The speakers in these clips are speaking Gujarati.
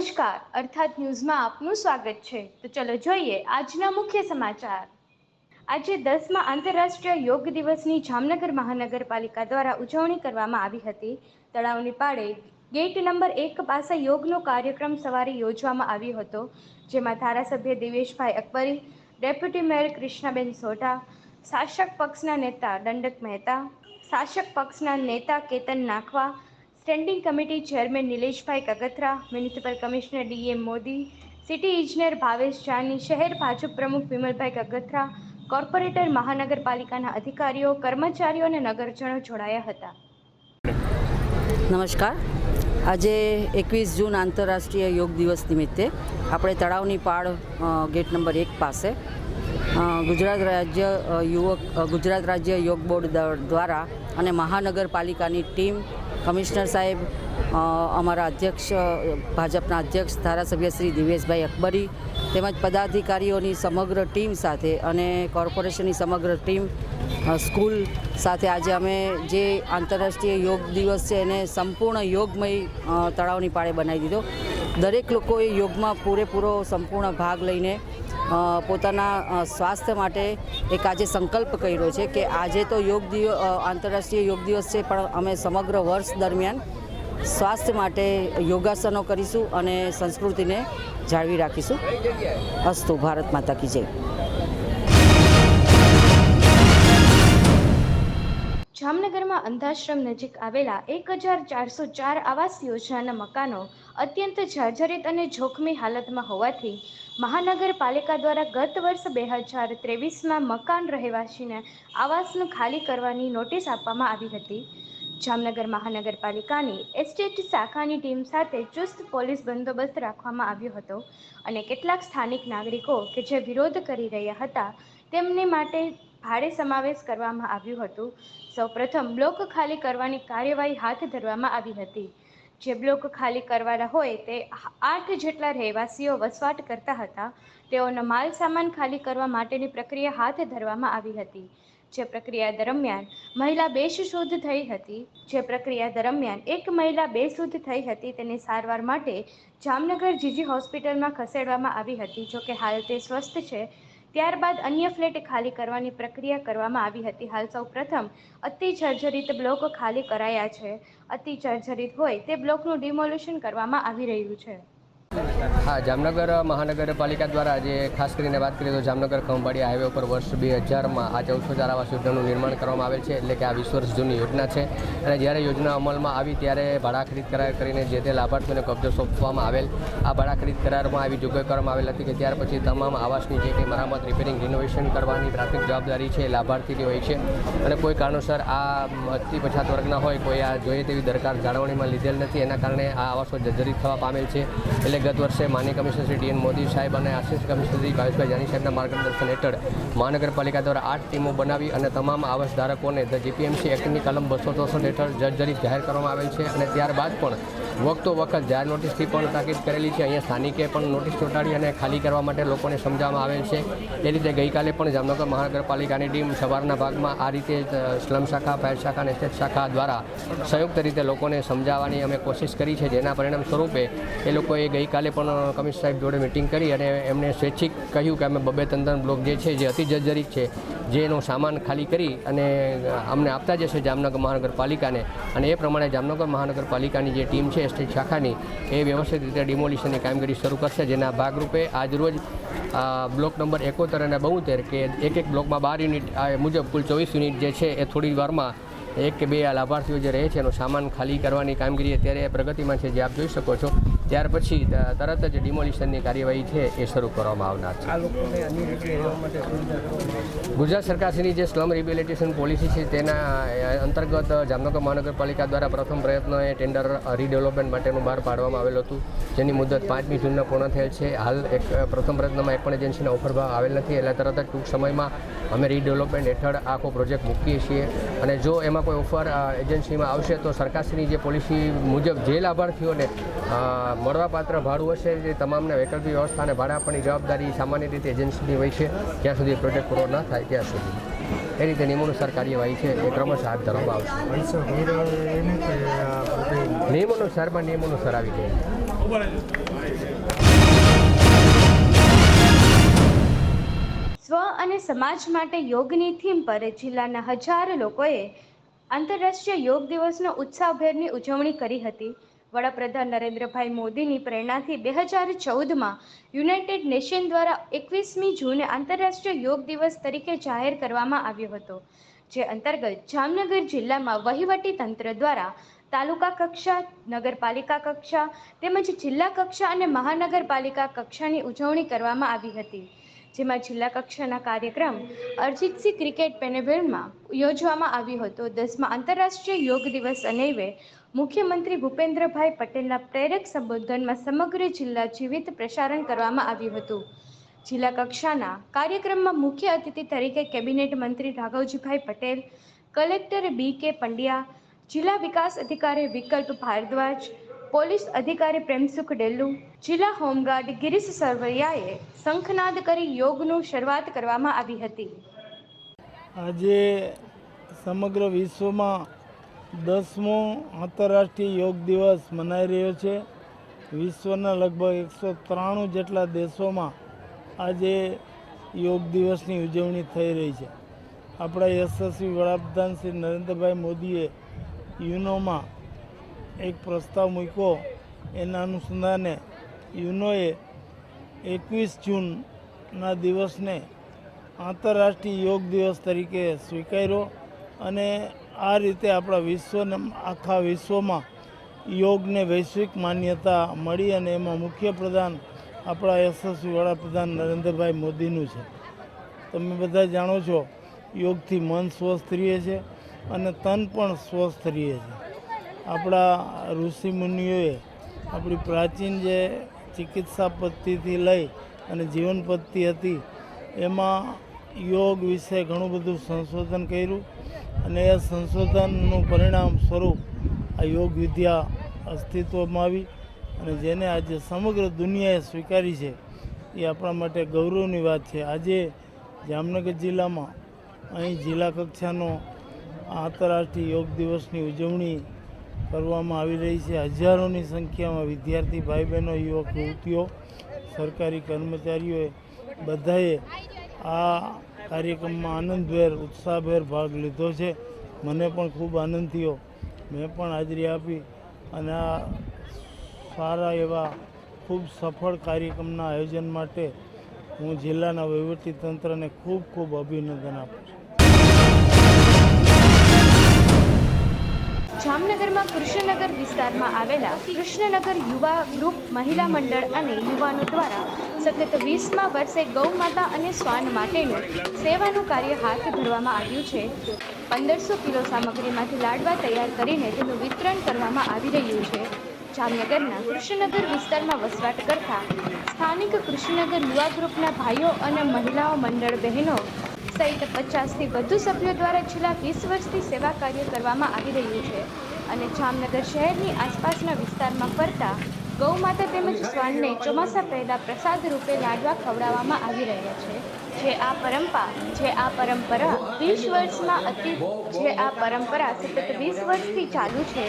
નમસ્કાર. અર્થાત ન્યૂઝમાં આપનું સ્વાગત છે. તો ચલો જોઈએ આજના મુખ્ય સમાચાર. આજે દસમા આંતરરાષ્ટ્રીય યોગ દિવસની જામનગર મહાનગરપાલિકા દ્વારા ઉજવણી કરવામાં આવી હતી. તળાવની પાળે ગેટ નંબર એક પાસે યોગનો કાર્યક્રમ સવારે યોજવામાં આવ્યો હતો. જેમાં ધારાસભ્ય દિવેશભાઈ અકબરી, ડેપ્યુટી મેયર કૃષ્ણાબેન સોઢા, શાસક પક્ષના નેતા દંડક મહેતા, શાસક પક્ષના નેતા કેતન નાખવા standing committee chairman Nileshbhai Kagathara municipal commissioner DM Modi city ઇજનેર ભાવેશ જાની શહેર ભાજપ પ્રમુખ વિમલભાઈ કગથરા કોર્પોરેટર મહાનગરપાલિકાના અધિકારીઓ કર્મચારીઓ અને નગરજનો જોડાયા હતા. નમસ્કાર. આજે એકવીસ જૂન આંતરરાષ્ટ્રીય યોગ દિવસ નિમિત્તે આપણે તળાવની પાળ ગેટ નંબર એક પાસે ગુજરાત રાજ્ય યુવક ગુજરાત રાજ્ય યોગ બોર્ડ દ્વારા અને મહાનગરપાલિકાની ટીમ કમિશનર સાહેબ અમારા અધ્યક્ષ, ભાજપના અધ્યક્ષ ધારાસભ્ય શ્રી દિવેશભાઈ અકબરી તેમજ પદાધિકારીઓની સમગ્ર ટીમ સાથે અને કોર્પોરેશનની સમગ્ર ટીમ સ્કૂલ સાથે આજે અમે જે આંતરરાષ્ટ્રીય યોગ દિવસ છે એને સંપૂર્ણ યોગમય તળાવની પાળે બનાવી દીધો. દરેક લોકોએ યોગમાં પૂરેપૂરો સંપૂર્ણ ભાગ લઈને પોતાના સ્વાસ્થ્ય માટે એક આજે સંકલ્પ કર્યો છે કે આજે તો યોગ દિવસ આંતરરાષ્ટ્રીય યોગ દિવસ છે, પણ અમે સમગ્ર વર્ષ દરમિયાન સ્વાસ્થ્ય માટે યોગાસનો કરીશું અને સંસ્કૃતિને જાળવી રાખીશું. અસ્તુ ભારત માતા કી જય. જામનગરમાં અંધાશ્રમ નજીક આવેલા એક હજાર ચારસો ચાર આવાસ યોજનાના મકાનો અત્યંત જર્જરિત અને જોખમી હાલતમાં હોવાથી મહાનગરપાલિકા દ્વારા ગત વર્ષ બે હજાર ત્રેવીસમાં મકાન રહેવાસીને આવાસનું ખાલી કરવાની નોટિસ આપવામાં આવી હતી. જામનગર મહાનગરપાલિકાની એસ્ટેટ શાખાની ટીમ સાથે ચુસ્ત પોલીસ બંદોબસ્ત રાખવામાં આવ્યો હતો અને કેટલાક સ્થાનિક નાગરિકો કે જે વિરોધ કરી રહ્યા હતા તેમને માટે ભાડે સમાવેશ કરવામાં આવ્યું હતું. સૌપ્રથમ બ્લોક ખાલી કરવાની કાર્યવાહી હાથ ધરવામાં આવી હતી. જે બ્લોક ખાલી કરવાના હોય તે આઠ જેટલા રહેવાસીઓ વસવાટ કરતા હતા, તેઓનો માલ સામાન ખાલી કરવા માટેની પ્રક્રિયા હાથ ધરવામાં આવી હતી. જે પ્રક્રિયા દરમિયાન મહિલા બેશુદ્ધ થઈ હતી, જે પ્રક્રિયા દરમિયાન એક મહિલા બેશુદ્ધ થઈ હતી તેને સારવાર માટે જામનગર જીજી હોસ્પિટલમાં ખસેડવામાં આવી હતી. જોકે હાલ તે સ્વસ્થ છે ત્યારબાદ અન્ય ફ્લેટ ખાલી કરવાની પ્રક્રિયા કરવામાં આવી હતી. હાલ સૌ પ્રથમ અતિ જર્જરિત બ્લોક ખાલી કરાયા છે. અતિ જર્જરિત હોય તે બ્લોકનું ડિમોલ્યુશન કરવામાં આવી રહ્યું છે. હા, જામનગર મહાનગરપાલિકા દ્વારા આજે ખાસ કરીને વાત કરીએ તો જામનગર, ખંભાળિયા હાઈવે ઉપર વર્ષ બે હજારમાં આ ચૌદસો ચાર આવાસ યોજનાનું નિર્માણ કરવામાં આવેલ છે, એટલે કે આ વીસ વર્ષ જૂની યોજના છે. અને જ્યારે યોજના અમલમાં આવી ત્યારે ભાડા ખરીદ કરાર કરીને જે તે લાભાર્થીઓને કબજો સોંપવામાં આવેલ. આ ભાડા ખરીદ કરારમાં આવી જોગવાઈ કરવામાં આવેલ હતી કે ત્યાર પછી તમામ આવાસની જે કંઈ મરામત રિપેરિંગ રિનોવેશન કરવાની પ્રાથમિક જવાબદારી છે એ લાભાર્થીની હોય છે. અને કોઈ કારણોસર આ અતિ પછાત વર્ગના હોય, કોઈ આ જોઈએ તેવી દરકાર જાળવણીમાં લીધેલ નથી. એના કારણે આ આવાસો જર્જરિત થવા પામેલ છે. એટલે ગત વર્ષે માન્ય કમિશનર શ્રી ડીએન મોદી સાહેબ અને આશિષ કમિશનર શ્રી ભાવેશભાઈ જાની સાહેબના માર્ગદર્શન હેઠળ મહાનગરપાલિકા દ્વારા આઠ ટીમો બનાવી અને તમામ આવાસ ધારકોને ધ જીપીએમસી એક્ટની કલમ બસો ચોસઠ હેઠળ જર્જરિત જાહેર કરવામાં આવેલ છે અને ત્યારબાદ પણ વખતો વખત જાહેર નોટિસથી પણ તાકીદ કરેલી છે. અહીંયા સ્થાનિકે પણ નોટિસ ચોંટાડી અને ખાલી કરવા માટે લોકોને સમજાવવામાં આવેલ છે. એ રીતે ગઈકાલે પણ જામનગર મહાનગરપાલિકાની ટીમ સવારના ભાગમાં આ રીતે સ્લમ શાખા, ફાયર શાખા અને સ્ટેટ શાખા દ્વારા સંયુક્ત રીતે લોકોને સમજાવવાની અમે કોશિશ કરી છે. જેના પરિણામ સ્વરૂપે એ લોકોએ ગઈકાલે પણ કમિશનર સાહેબ જોડે મિટિંગ કરી અને એમને સ્વૈચ્છિક કહ્યું કે અમે બબે તંદન બ્લોક જે છે, જે અતિ જર્જરિત છે, જે એનો સામાન ખાલી કરી અને અમને આપતા જશે જામનગર મહાનગરપાલિકાને. અને એ પ્રમાણે જામનગર મહાનગરપાલિકાની જે ટીમ છે સ્ટેટ શાખાની, એ વ્યવસ્થિત રીતે ડિમોલિશનની કામગીરી શરૂ કરશે, જેના ભાગરૂપે આજરોજ બ્લોક નંબર એકોતેર અને બોતેર કે એક એક બ્લોકમાં બાર યુનિટ મુજબ કુલ ચોવીસ યુનિટ જે છે, એ થોડી વારમાં એક કે બે આ લાભાર્થીઓ જે રહે છે, એનો સામાન ખાલી કરવાની કામગીરી અત્યારે પ્રગતિમાં છે, જે આપ જોઈ શકો છો. ત્યાર પછી તરત જ ડિમોલિશનની કાર્યવાહી છે એ શરૂ કરવામાં આવનાર છે. ગુજરાત સરકારશ્રીની જે સ્લમ રિબિલિટેશન પોલિસી છે તેના અંતર્ગત જામનગર મહાનગરપાલિકા દ્વારા પ્રથમ પ્રયત્ન એ ટેન્ડર રીડેવલપમેન્ટ માટેનું બહાર પાડવામાં આવેલું હતું. જેની મુદત પાંચમી જૂનના પૂર્ણ થયેલ છે. હાલ એક પ્રથમ પ્રયત્નમાં એક પણ એજન્સીના ઓફર ભાવ આવેલ નથી. એટલે તરત જ ટૂંક સમયમાં અમે રીડેવલપમેન્ટ હેઠળ આખો પ્રોજેક્ટ મૂકીએ છીએ. અને જો એમાં કોઈ ઓફર એજન્સીમાં આવશે તો સરકારશ્રીની જે પોલિસી મુજબ જે લાભાર્થીઓને મળવાપાત્ર ભાડું હશે જે તમામને વૈકલ્પિક વ્યવસ્થા અને ભાડા આપવાની જવાબદારી સામાન્ય રીતે એજન્સીની હોય છે ત્યાં સુધી પ્રોજેક્ટ પૂરો ન થાય ત્યાં સુધી. એ રીતે નિયમોનુસાર કાર્યવાહી છે એ ક્રમશઃ હાથ ધરવામાં આવશે. નિયમોનુસારમાં નિયમોનુસાર આવી ગઈ સ્વ અને સમાજ માટે યોગની થીમ પર જિલ્લાના હજાર લોકોએ આંતરરાષ્ટ્રીય યોગ દિવસનો ઉત્સાહભેરની ઉજવણી કરી હતી. વડાપ્રધાન નરેન્દ્રભાઈ મોદીની પ્રેરણાથી બે હજાર ચૌદમાં યુનાઇટેડ નેશન દ્વારા એકવીસમી જૂને આંતરરાષ્ટ્રીય યોગ દિવસ તરીકે જાહેર કરવામાં આવ્યો હતો, જે અંતર્ગત જામનગર જિલ્લામાં વહીવટી તંત્ર દ્વારા તાલુકા કક્ષા, નગરપાલિકા કક્ષા તેમજ જિલ્લા કક્ષા અને મહાનગરપાલિકા કક્ષાની ઉજવણી કરવામાં આવી હતી. જેમાં જિલ્લા કક્ષાના કાર્યક્રમ અરજીતસિંહ ક્રિકેટ પેનેવેલમાં યોજવામાં આવ્યો હતો. દસમા આંતરરાષ્ટ્રીય યોગ દિવસ અનેવે મુખ્યમંત્રી ભૂપેન્દ્રભાઈ પટેલના પ્રેરક સંબોધનમાં સમગ્ર જિલ્લા જીવિત પ્રસારણ કરવામાં આવ્યું હતું. જિલ્લા કક્ષાના કાર્યક્રમમાં મુખ્ય અતિથિ તરીકે કેબિનેટ મંત્રી રાઘવજીભાઈ પટેલ, કલેક્ટર બી કે પંડ્યા, જિલ્લા વિકાસ અધિકારી વિકલ્પ ભારદ્વાજ પોલીસ અધિકારી પ્રેમસુખ ડેલ્લુ જિલ્લા હોમગાર્ડ ગિરીશ સરવૈયાએ શંખનાદ કરી યોગનું શરૂઆત કરવામાં આવી હતી. આજે સમગ્ર વિશ્વમાં દસમો આંતરરાષ્ટ્રીય યોગ દિવસ મનાઈ રહ્યો છે. વિશ્વના લગભગ એકસો ત્રાણું જેટલા દેશોમાં આજે યોગ દિવસની ઉજવણી થઈ રહી છે. આપણા યશસ્વી વડાપ્રધાન શ્રી નરેન્દ્રભાઈ મોદીએ યુનોમાં એક પ્રસ્તાવ મૂક્યો. એના અનુસંધાને યુનોએ એકવીસ જૂનના દિવસને આંતરરાષ્ટ્રીય યોગ દિવસ તરીકે સ્વીકાર્યો અને આ રીતે આપણા વિશ્વને, આખા વિશ્વમાં યોગને વૈશ્વિક માન્યતા મળી અને એમાં મુખ્ય પ્રધાન આપણા યશસ્વી વડાપ્રધાન નરેન્દ્રભાઈ મોદીનું છે. તમે બધા જાણો છો, યોગથી મન સ્વસ્થ રહે છે અને તન પણ સ્વસ્થ રહે છે. આપણા ઋષિમુનિઓએ આપણી પ્રાચીન જે ચિકિત્સા પદ્ધતિથી લઈ અને જીવન પદ્ધતિ હતી, એમાં યોગ વિશે ઘણું બધું સંશોધન કર્યું અને એ સંશોધનનું પરિણામ સ્વરૂપ આ યોગ વિદ્યા અસ્તિત્વમાં આવી અને જેને આજે સમગ્ર દુનિયાએ સ્વીકારી છે, એ આપણા માટે ગૌરવની વાત છે. આજે જામનગર જિલ્લામાં અહીં જિલ્લા કક્ષાનો આંતરરાષ્ટ્રીય યોગ દિવસની ઉજવણી કરવામાં આવી રહી છે. હજારોની સંખ્યામાં વિદ્યાર્થી ભાઈ બહેનો યુવક, યુવતીઓ, સરકારી કર્મચારીઓએ બધાએ આ કાર્યક્રમમાં આનંદભેર, ઉત્સાહભેર ભાગ લીધો છે. મને પણ ખૂબ આનંદ થયો. મેં પણ હાજરી આપી અને આ સારા એવા ખૂબ સફળ કાર્યક્રમના આયોજન માટે હું જિલ્લાના વહીવટીતંત્રને ખૂબ ખૂબ અભિનંદન આપું છું. જામનગરમાં કૃષ્ણનગર વિસ્તારમાં આવેલા કૃષ્ણનગર યુવા ગ્રુપ મહિલા મંડળ અને યુવાનો દ્વારા સતત વીસમા વર્ષે ગૌ માતા અને શ્વાન માટેનું સેવાનું કાર્ય હાથ ધરવામાં આવ્યું છે. પંદરસો કિલો સામગ્રીમાંથી લાડવા તૈયાર કરીને તેનું વિતરણ કરવામાં આવી રહ્યું છે. જામનગરના કૃષ્ણનગર વિસ્તારમાં વસવાટ કરતા સ્થાનિક કૃષ્ણનગર યુવા ગ્રુપના ભાઈઓ અને મહિલાઓ મંડળ બહેનો સહિત પચાસથી વધુ સભ્યો દ્વારા છેલ્લા વીસ વર્ષથી સેવા કાર્ય કરવામાં આવી રહ્યું છે. અને જામનગર શહેરની આસપાસના વિસ્તારમાં ફરતા ગૌ માતા તેમજ શ્વાનને ચોમાસા પહેલાં પ્રસાદ રૂપે લાડવા ખવડાવવામાં આવી રહ્યા છે. જે આ પરંપરા, જે આ પરંપરા વીસ વર્ષમાં અતિ, જે આ પરંપરા સતત વીસ વર્ષથી ચાલુ છે.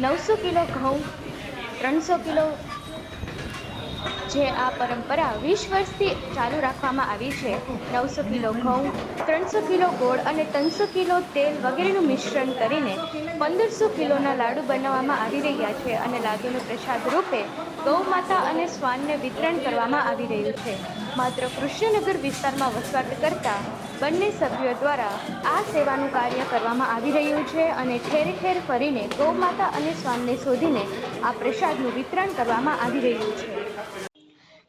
નવસો કિલો ઘઉં, ત્રણસો કિલો જે આ પરંપરા વીસ વર્ષથી ચાલુ રાખવામાં આવી છે. નવસો કિલો ઘઉં, ત્રણસો કિલો ગોળ અને ત્રણસો કિલો તેલ વગેરેનું મિશ્રણ કરીને પંદરસો કિલોના લાડુ બનાવવામાં આવી રહ્યા છે અને લાડુનું પ્રસાદ રૂપે ગૌ માતા અને શ્વાનને વિતરણ કરવામાં આવી રહ્યું છે. માત્ર કૃષ્ણનગર વિસ્તારમાં વસવાટ કરતા બંને સભ્યો દ્વારા આ સેવાનું કાર્ય કરવામાં આવી રહ્યું છે અને ઠેર ઠેર ફરીને ગૌ માતા અને શ્વાનને શોધીને આ પ્રસાદનું વિતરણ કરવામાં આવી રહ્યું છે.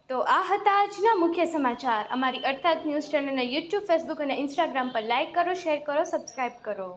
તો આ હતા આજના મુખ્ય સમાચાર. અમારી અર્થાત ન્યૂઝ ચેનલને યુટ્યુબ ફેસબુક અને ઇન્સ્ટાગ્રામ પર લાઇક કરો શેર કરો સબસ્ક્રાઇબ કરો.